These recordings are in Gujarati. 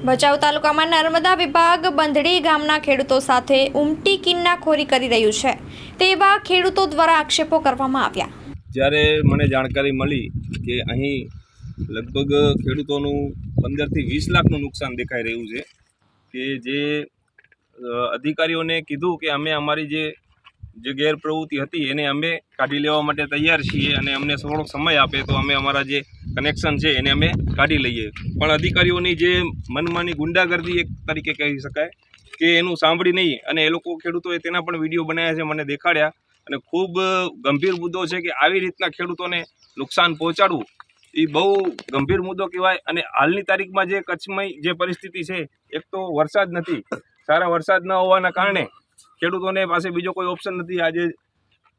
ભચાઉ તાલુકામાં નર્મદા વિભાગ બંધડી ગામના ખેડૂતો સાથે ઉમટી કિન્નાખોરી કરી રહ્યું છે. તેવા ખેડૂતો દ્વારા આક્ષેપો કરવામાં આવ્યા. જ્યારે મને જાણકારી મળી કે અહીં લગભગ ખેડૂતોનું પંદરથી વીસ લાખનું નુકસાન દેખાઈ રહ્યું છે કે જે અધિકારીઓને કીધું કે અમે અમારી જે જે ગેરપ્રવૃત્તિ હતી એને અમે કાઢી લેવા માટે તૈયાર છીએ અને અમને થોડોક સમય આપે તો અમે અમારા જે કનેક્શન છે એને અમે કાઢી લઈએ. પણ અધિકારીઓની જે મનમાની ગુંડાગર્દી એક તરીકે કહી શકાય કે એનું સાંભળી નહીં અને એ લોકો ખેડૂતોએ તેના પણ વીડિયો બનાવ્યા છે, મને દેખાડ્યા અને ખૂબ ગંભીર મુદ્દો છે કે આવી રીતના ખેડૂતોને નુકસાન પહોંચાડવું એ બહુ ગંભીર મુદ્દો કહેવાય અને હાલની તારીખમાં જે કચ્છમાં જે પરિસ્થિતિ છે, એક તો વરસાદ નથી, સારા વરસાદ ન હોવાના કારણે ખેડૂતોને પાસે બીજો કોઈ ઓપ્શન નથી. આજે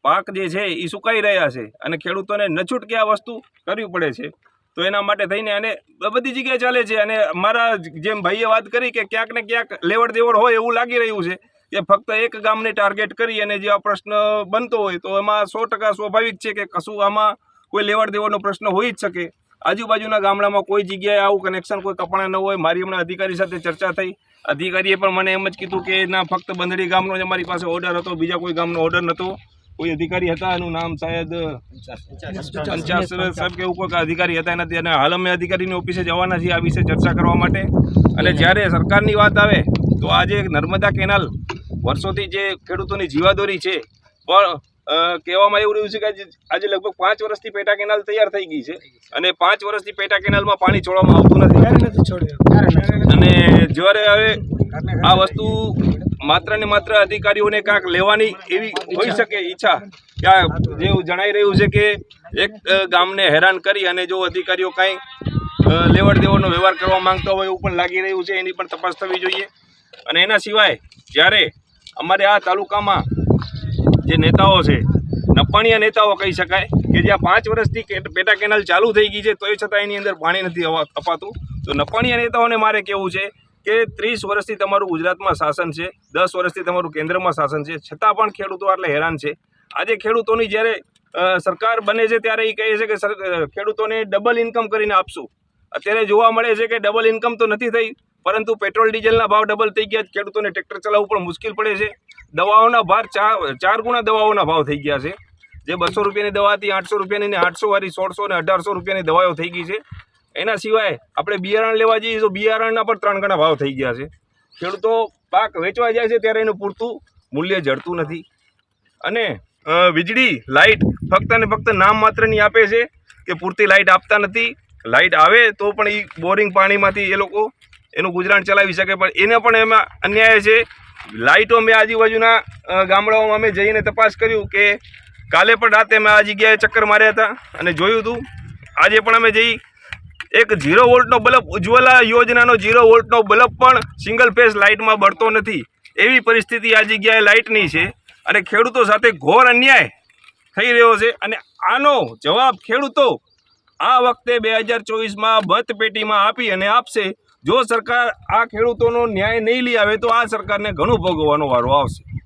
પાક જે છે એ સુકાઈ રહ્યા છે અને ખેડૂતોને નછૂટકે છૂટકે આ વસ્તુ કરવી પડે છે? તો એના માટે થઈને અને બધી જગ્યાએ ચાલે છે અને મારા જેમ ભાઈએ વાત કરી કે ક્યાંક ને ક્યાંક લેવડ દેવડ હોય એવું લાગી રહ્યું છે કે ફક્ત એક ગામને ટાર્ગેટ કરી અને જે આ પ્રશ્ન બનતો હોય તો એમાં સો ટકા સ્વાભાવિક છે કે કશું આમાં કોઈ લેવડ દેવડનો પ્રશ્ન હોઈ જ શકે. આજુબાજુના ગામડામાં કોઈ જગ્યાએ આવું કનેક્શન કોઈ કપડા ન હોય. મારી હમણાં અધિકારી સાથે ચર્ચા થઈ. અધિકારીએ પણ મને એમ જ કીધું કે ના ફક્ત બંધડી ગામનો જ અમારી પાસે ઓર્ડર હતો બીજા કોઈ ગામનો ઓર્ડર નહોતો કોઈ અધિકારી હતા? એનું નામ શાયદ પંચાસ સાહેબ કે એવું કોઈ અધિકારી હતા એનાથી. અને હાલ અમે અધિકારીની ઓફિસે જવાના છીએ આ વિશે ચર્ચા કરવા માટે. અને જ્યારે સરકારની વાત આવે તો આજે નર્મદા કેનાલ વર્ષોથી જે ખેડૂતોની જીવાદોરી છે પણ કહેવામાં એવું રહ્યું છે કે આજે લગભગ પાંચ વર્ષથી પેટા કેનાલ તૈયાર થઈ ગઈ છે અને પાંચ વર્ષથી પેટા કેનાલમાં પાણી છોડવામાં આવતું નથી. અને જ્યારે હવે આ વસ્તુ માત્ર ને માત્ર અધિકારીઓને કાંક લેવાની એવી હોઈ શકે ઈચ્છા કે આ જેવું જણાઈ રહ્યું છે કે એક ગામને હેરાન કરી અને જો અધિકારીઓ કાંઈ લેવડ દેવડનો વ્યવહાર કરવા માંગતા હોય એવું પણ લાગી રહ્યું છે એની પણ તપાસ થવી જોઈએ. અને એના સિવાય જ્યારે અમારે આ તાલુકામાં જે નેતાઓ છે નપાણીયા નેતાઓ કહી શકાય કે જ્યાં પાંચ વર્ષથી પેટા કેનાલ ચાલુ થઈ ગઈ છે, તોય છતાં એની અંદર પાણી નથી અપાતું. તો નપાણીયા નેતાઓને મારે કહેવું છે કે ત્રીસ વર્ષથી તમારું ગુજરાતમાં શાસન છે, દસ વર્ષથી તમારું કેન્દ્રમાં શાસન છે, છતાં પણ ખેડૂતો આટલે હેરાન છે. આજે ખેડૂતોની જ્યારે સરકાર બને છે ત્યારે એ કહે છે કે ખેડૂતોને ડબલ ઇન્કમ કરીને આપશું. અત્યારે જોવા મળે છે કે ડબલ ઇન્કમ તો નથી થઈ, પરંતુ પેટ્રોલ ડીઝલના ભાવ ડબલ થઈ ગયા, ખેડૂતોને ટ્રેક્ટર ચલાવવું પણ મુશ્કેલ પડે છે. દવાઓના ભાર ચાર ચાર ગુણા દવાઓના ભાવ થઈ ગયા છે. જે બસો રૂપિયાની દવા હતી, આઠસો રૂપિયાની ને આઠસો વાળી સોળસો ને અઢારસો રૂપિયાની દવાઓ થઈ ગઈ છે. એના સિવાય આપણે બિયારણ લેવા જઈએ તો બિયારણના પણ ત્રણ ગણા ભાવ થઈ ગયા છે. ખેડૂતો પાક વેચવા જાય છે ત્યારે એનું પૂરતું મૂલ્ય જડતું નથી. અને વીજળી લાઇટ ફક્ત ને ફક્ત નામ માત્રની આપે છે કે પૂરતી લાઇટ આપતા નથી. લાઇટ આવે તો પણ એ બોરિંગ પાણીમાંથી એ લોકો એનું ગુજરાન ચલાવી શકે, પણ એને પણ એમાં અન્યાય છે. લાઇટો મેં આજુબાજુના ગામડાઓમાં અમે જઈને તપાસ કર્યું કે કાલે પણ રાતે મેં આ જગ્યાએ ચક્કર માર્યા હતા અને જોયું હતું, આજે પણ અમે જઈ એક ઝીરો વોલ્ટનો બલ્બ, ઉજ્જવલા યોજનાનો ઝીરો વોલ્ટનો બલ્બ પણ સિંગલ ફેઝ લાઇટમાં બળતો નથી. એવી પરિસ્થિતિ આ જગ્યાએ લાઇટની છે અને ખેડૂતો સાથે ઘોર અન્યાય થઈ રહ્યો છે અને આનો જવાબ ખેડૂતો આ વખતે બે હજાર ચોવીસમાં મતપેટીમાં આપી અને આપશે જો સરકાર આ ખેડૂતોનો ન્યાય નહીં લઈ આવે તો આ સરકારને ઘણું ભોગવવાનો વારો આવશે.